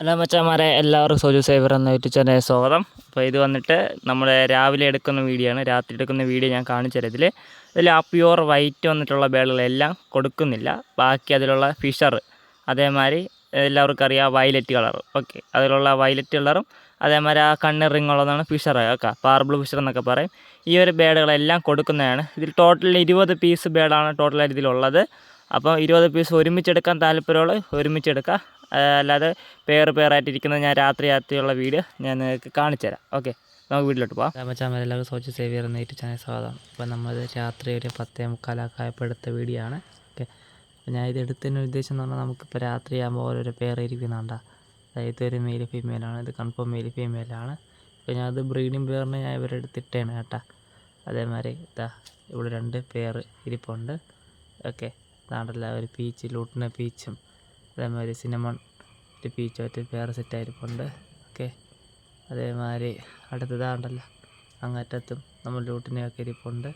Hello മച്ചാമാരെ എല്ലാവർക്കും Soju saver എന്ന യൂട്യൂബ് ചാനലിൽ സ്വാഗതം. അപ്പോൾ ഇത് വന്നിട്ട് നമ്മൾ രാവിലെ എടുക്കുന്ന വീഡിയോ ആണ്. രാത്രി എടുക്കുന്ന വീഡിയോ ഞാൻ കാണിച്ചു തരാം ഇതിൽ ഇതിൽ ആ പ്യുവർ വൈറ്റ് വന്നിട്ടുള്ള ബേളുകളെല്ലാം കൊടുക്കുന്നില്ല. ബാക്കി അതിലുള്ള ഫിഷർ അതേമാതിരി എല്ലാവർക്കും അറിയാം വയലറ്റ് കളർ ഓക്കെ അതിലുള്ള വയലറ്റ് കളറും അതേമാതിരി ആ കണ്ണ് റിങ് ഉള്ളതാണ് ഫിഷർ ഒക്കെ പാർബിൾ ഫിഷർ എന്നൊക്കെ പറയും. ഈ ഒരു ബേഡുകളെല്ലാം കൊടുക്കുന്നതാണ്. ഇതിൽ ടോട്ടൽ ഇരുപത് പീസ് ബേഡാണ് ടോട്ടലായിട്ട് ഇതിലുള്ളത്. അപ്പോൾ ഇരുപത് പീസ് ഒരുമിച്ചെടുക്കാൻ താല്പര്യമുള്ള ഒരുമിച്ചെടുക്കുക അല്ലാതെ പേർ പേറായിട്ട് ഇരിക്കുന്ന ഞാൻ രാത്രി രാത്രിയുള്ള വീഡിയോ ഞാൻ നിങ്ങൾക്ക് കാണിച്ചു തരാം ഓക്കെ നമുക്ക് വീട്ടിലോട്ട് പോവാം. രാമച്ചാമ എല്ലാവർക്കും സോച്ച് സേവിയർ എന്ന ചാനൽ സ്വാഗതം. അപ്പോൾ നമ്മൾ രാത്രി ഒരു പത്തേ മുക്കാലൊക്കെ ആയപ്പോൾ എടുത്ത വീഡിയോ ആണ് ഓക്കെ ഞാൻ ഇത് എടുത്തതിന് ഉദ്ദേശം എന്ന് പറഞ്ഞാൽ നമുക്കിപ്പോൾ രാത്രി ആകുമ്പോൾ ഓരോരോ പേർ ഇരിക്കുന്നുണ്ട. അതായത് ഒരു മെയിൽ ഫീമെയിലാണ് ഇത് കൺഫേം മെയിൽ ഫീമെയിലാണ് അപ്പോൾ ഞാൻ അത് ബ്രീഡിംഗ് പേറിന് ഞാൻ ഇവരെ എടുത്തിട്ടാണ് കേട്ടോ. അതേമാതിരി ഇതാ ഇവിടെ രണ്ട് പേർ ഇരിപ്പുണ്ട്. ഓക്കെ ഇതാണ്ടല്ല ഒരു പീച്ച് ലൂട്ടിന പീച്ചും അതേമാതിരി സിനമൺ ഒരു പീച്ചോറ്റ് വേറെ സെറ്റായിരിപ്പുണ്ട് ഓക്കെ. അതേമാതിരി അടുത്തതാണ്ടല്ലോ. അങ്ങറ്റത്തും നമ്മൾ ലൂട്ടിനെയൊക്കെ ഇരിപ്പുണ്ട്.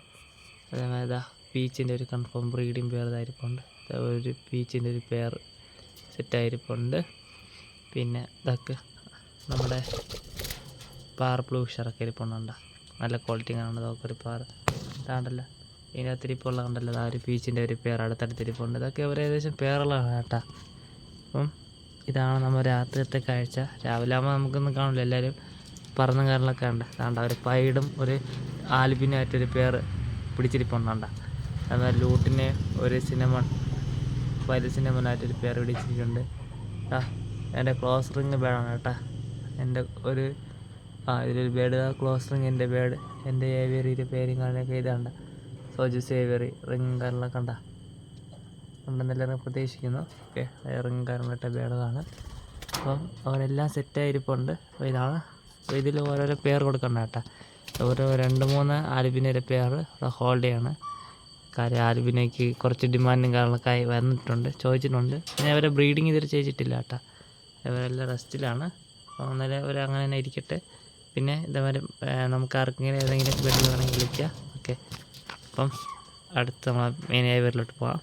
അതേമാതിരി ഇതാ പീച്ചിന്റെ ഒരു കൺഫേം ബ്രീഡിങ് പേർ ദാ ഒരു പീച്ചിന്റെ ഒരു പേർ സെറ്റായിരിപ്പുണ്ട് പിന്നെ ഇതൊക്കെ നമ്മുടെ പാർ ബ്ലൂ ഷറൊക്കെ ഇരിപ്പുണ്ടോ. നല്ല ക്വാളിറ്റി കാണുന്നത് അതൊക്കെ ഒരു പാർ. ഇതാണ്ടല്ലോ. ഇതിനകത്ത് ഇരിപ്പുള്ള കണ്ടല്ലോ ആ ഒരു പീച്ചിന്റെ ഒരു പേർ അടുത്തടുത്തിരിപ്പുണ്ട്. ഇതൊക്കെ ഒരു ഏകദേശം പേറുള്ളതാണ് കേട്ടോ. അപ്പം ഇതാണ് നമ്മൾ രാത്രിയത്തെ കാഴ്ച. രാവിലെ ആകുമ്പോൾ നമുക്കൊന്നും കാണില്ല എല്ലാവരും പറന്ന കാറിലൊക്കെ ഉണ്ട് അതുകൊണ്ട് ഒരു പൈഡും ഒരു ആൽബിനായിട്ടൊരു പേർ പിടിച്ചിരിപ്പുണ്ടാണ്ട അതുപോലെ ലൂട്ടിന് ഒരു സിനമൺ വലിയ സിനിമനായിട്ടൊരു പേർ പിടിച്ചിട്ടുണ്ട് ആ എന്റെ ക്ലോസ് റിങ് ബേഡാണ് കേട്ടോ. എന്റെ ഒരു ആ ഇതിലൊരു ബേഡ് ക്ലോസ് റിങ് എന്റെ ബേഡ് എന്റെ ഏവിയറിയുടെ പേരും കാര്യമൊക്കെ ഇതാണ്ട സോജു സേവിയറി റിങ് കാര്യങ്ങളൊക്കെ ഉണ്ടാ ഉണ്ടെന്നെല്ലാം പ്രതീക്ഷിക്കുന്നു. ഓക്കെ വയറിങ് കാര്യങ്ങളൊക്കെ ബേഡതാണ് അപ്പം അവരെല്ലാം സെറ്റായിരിപ്പുണ്ട് അപ്പോൾ ഇതാണ്. അപ്പോൾ ഇതിൽ ഓരോരോ പേർ കൊടുക്കണ്ട കേട്ടോ. ഓരോ രണ്ട് മൂന്ന് ആൽബിനയുടെ പേർ ഇവിടെ ഹോൾഡ് ചെയ്യാണ്. കാര്യം ആൽബിനയ്ക്ക് കുറച്ച് ഡിമാൻഡും കാര്യങ്ങളൊക്കെ ആയി വന്നിട്ടുണ്ട് ചോദിച്ചിട്ടുണ്ട്. പിന്നെ അവരെ ബ്രീഡിങ് ഇതിൽ ചെയ്തിട്ടില്ല കേട്ടോ. അവരെല്ലാം റെസ്റ്റിലാണ് അപ്പോൾ അന്നേരം അവർ അങ്ങനെ തന്നെ ഇരിക്കട്ടെ. പിന്നെ ഇതേമാതിരി നമുക്ക് ആർക്കെങ്കിലും ഏതെങ്കിലും ബെഡ് വേണമെങ്കിൽ വിളിക്കാം. ഓക്കെ. അപ്പം അടുത്ത നമ്മളെ മെയിൻ ഏവിയറിലോട്ട് പോവാം.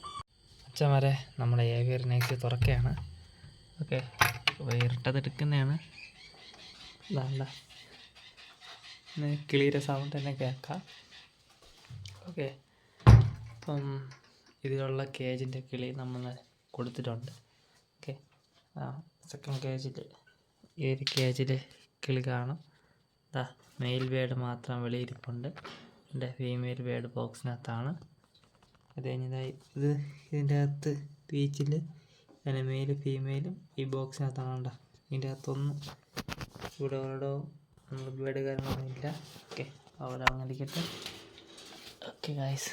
അച്ഛന്മാരെ നമ്മുടെ ഏവിയർ നൈറ്റ് തുറക്കുകയാണ്. ഓക്കെ വേറിട്ടതെടുക്കുന്നതാണ് ഇതാണ്ട കിളിയുടെ സൗണ്ട് തന്നെ കേൾക്കാം. ഓക്കെ അപ്പം ഇതിലുള്ള കേജിന്റെ കിളി നമ്മൾ കൊടുത്തിട്ടുണ്ട്. ഓക്കെ ആ സെക്കൻഡ് കേജിൽ ഈ ഒരു കേജിൽ കിളി കാണും. ഇതാ മെയിൽ ബേഡ് മാത്രം വെളിയിരിപ്പുണ്ട് എന്റെ ഫീമെയിൽ ബേഡ് ബോക്സിനകത്താണ് അത് കഴിഞ്ഞതായി. ഇത് ഇതിന്റെ അകത്ത് ബീച്ചിൽ അങ്ങനെ മെയിലും ഫീമെയിലും ഈ ബോക്സിനകത്താണ് കണ്ട ഇതിന്റെ അകത്തൊന്നും ഇവിടെ ഓരോ നമ്മൾ കാര്യങ്ങളൊന്നും ഇല്ല. ഓക്കെ അവിടെ അങ്ങനെ ഇരിക്കട്ടെ ഓക്കെ ഗായ്സ്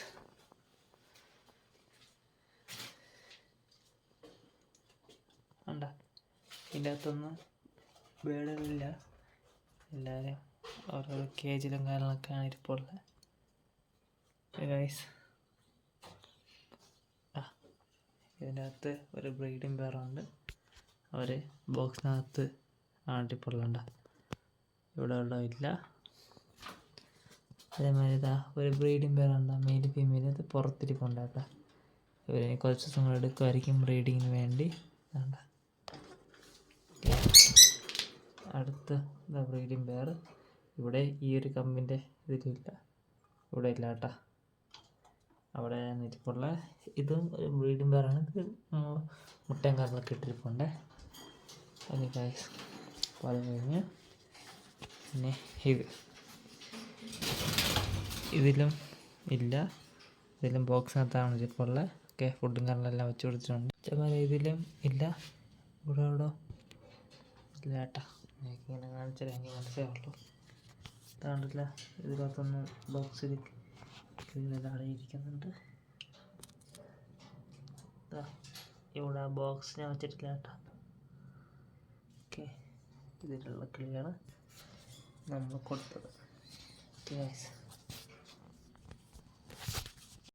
ഉണ്ട ഇതിന്റെ അകത്തൊന്നും ബേഡുകളില്ല. എല്ലാവരും ഓരോ കേജിലും കാര്യങ്ങളൊക്കെയാണ് ഇരിപ്പുള്ളത്. ഗൈസ് ആ ഇതിന്റെ അകത്ത് ഒരു ബ്രീഡിംഗ് പേറുണ്ട് അവർ ബോക്സിനകത്ത് ആട്ടിപ്പൊള്ളണ്ട. ഇവിടെ ഉള്ള ഇല്ല. അതേമാതിരി ഇതാ ഒരു ബ്രീഡിംഗ് പേറുണ്ട് മെയിൽ ഫീമെയിൽ. ഇത് പുറത്തിരിപ്പുണ്ട് കേട്ടോ ഇവരെ കുറച്ച് ദിവസങ്ങൾ എടുക്കുമായിരിക്കും ബ്രീഡിങ്ങിന് വേണ്ടി. അടുത്ത ബ്രീഡിംഗ് പെയർ ഇവിടെ ഈ ഒരു കമ്പിന്റെ ഇതിലില്ല. ഇവിടെ ഇല്ല അവിടെ ഇരിപ്പുള്ള ഇതും ഒരു ബ്രീഡിംഗ് പേരാണ് ഇത് മുട്ടയും കാര്യങ്ങളൊക്കെ ഇട്ടിരിപ്പുണ്ട്. അത് ഗൈസ് അപ്പോൾ അത് കഴിഞ്ഞ് പിന്നെ ഇത്. ഇതിലും ഇല്ല. ഇതിലും ബോക്സിനകത്താണ് ഇരിപ്പുള്ളത് ഓക്കെ ഫുഡും കാര്യങ്ങളെല്ലാം വെച്ച് കൊടുത്തിട്ടുണ്ട്. ചുമ്മാ ഇതിലും ഇല്ല. ഇവിടെ എവിടോ ഇല്ല കേട്ടാ. എനിക്ക് ഇങ്ങനെ കാണിച്ചാലേ എനിക്ക് മനസ്സിലാവുള്ളൂ. ഇതാണ്ടില്ല ഇതിനകത്തൊന്നും ബോക്സിൽ ഇതാ ഇവിടെ ബോക്സ് ഞാൻ വെച്ചിട്ടില്ല കേട്ടോ. ഓക്കെ ഇതിലുള്ള കിളിയാണ് നമ്മൾ കൊടുത്തത്. ഓക്കെ